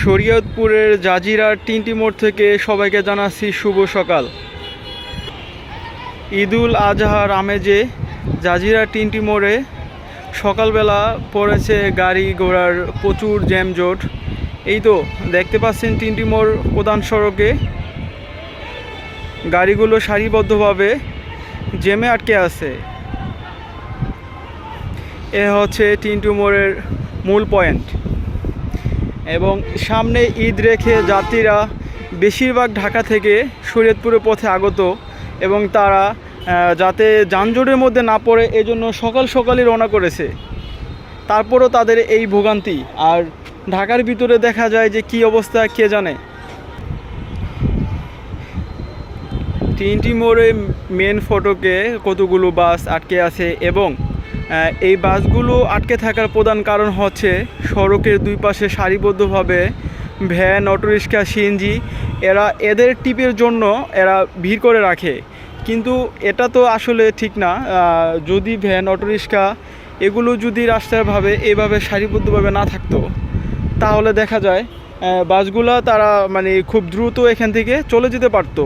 শরীয়তপুরের জাজিরার তিনটি মোড় থেকে সবাইকে জানাচ্ছি শুভ সকাল। ঈদুল আজহার আমেজে জাজিরার তিনটি মোড়ে সকালবেলা পড়েছে গাড়ি ঘোড়ার প্রচুর জ্যামজোট। এই তো, দেখতে পাচ্ছেন তিনটি মোড় প্রধান সড়কে। গাড়িগুলো সারিবদ্ধভাবে জেমে আটকে আছে। এ হচ্ছে তিনটি মোড়ের মূল পয়েন্ট। এবং সামনে ঈদ রেখে যাত্রীরা বেশিরভাগ ঢাকা থেকে শরীয়তপুরের পথে আগত এবং তারা যাতে যানজটের মধ্যে না পড়ে এজন্য সকাল সকালই রওনা করেছে। তারপরও তাদের এই ভোগান্তি। আর ঢাকার ভিতরে দেখা যায় যে কি অবস্থা, কে জানে? তিনটি মোড়ে মেন ফটকে কতগুলো বাস আটকে আছে এবং এই বাসগুলো আটকে থাকার প্রধান কারণ হচ্ছে সড়কের দুই পাশে সারিবদ্ধভাবে ভ্যান অটোরিক্সা সিএনজি এরা এদের টিপের জন্য এরা ভিড় করে রাখে। কিন্তু এটা তো আসলে ঠিক না। যদি ভ্যান অটোরিক্সা এগুলো যদি রাস্তায় ভাবে এভাবে সারিবদ্ধভাবে না থাকতো, তাহলে দেখা যায় বাসগুলো তারা মানে খুব দ্রুত এখান থেকে চলে যেতে পারতো।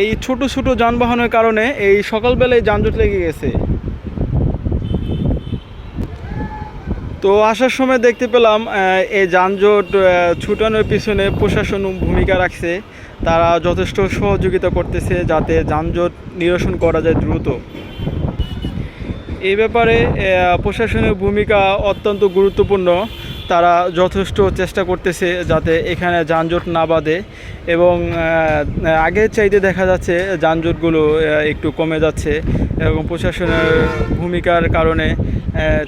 এই ছোট ছোট যানবাহনের কারণে এই সকালবেলায় যানজট লেগে গেছে। তো আসার সময় দেখতে পেলাম এই যানজট ছুটানোর পিছনে প্রশাসন ভূমিকা রাখছে। তারা যথেষ্ট সহযোগিতা করতেছে যাতে যানজট নিরসন করা যায় দ্রুত। এই ব্যাপারে প্রশাসনের ভূমিকা অত্যন্ত গুরুত্বপূর্ণ। তারা যথেষ্ট চেষ্টা করতেছে যাতে এখানে যানজট না বাঁধে এবং আগের চাইতে দেখা যাচ্ছে যানজটগুলো একটু কমে যাচ্ছে এবং প্রশাসনের ভূমিকার কারণে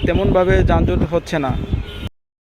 তেমনভাবে যানজট হচ্ছে না।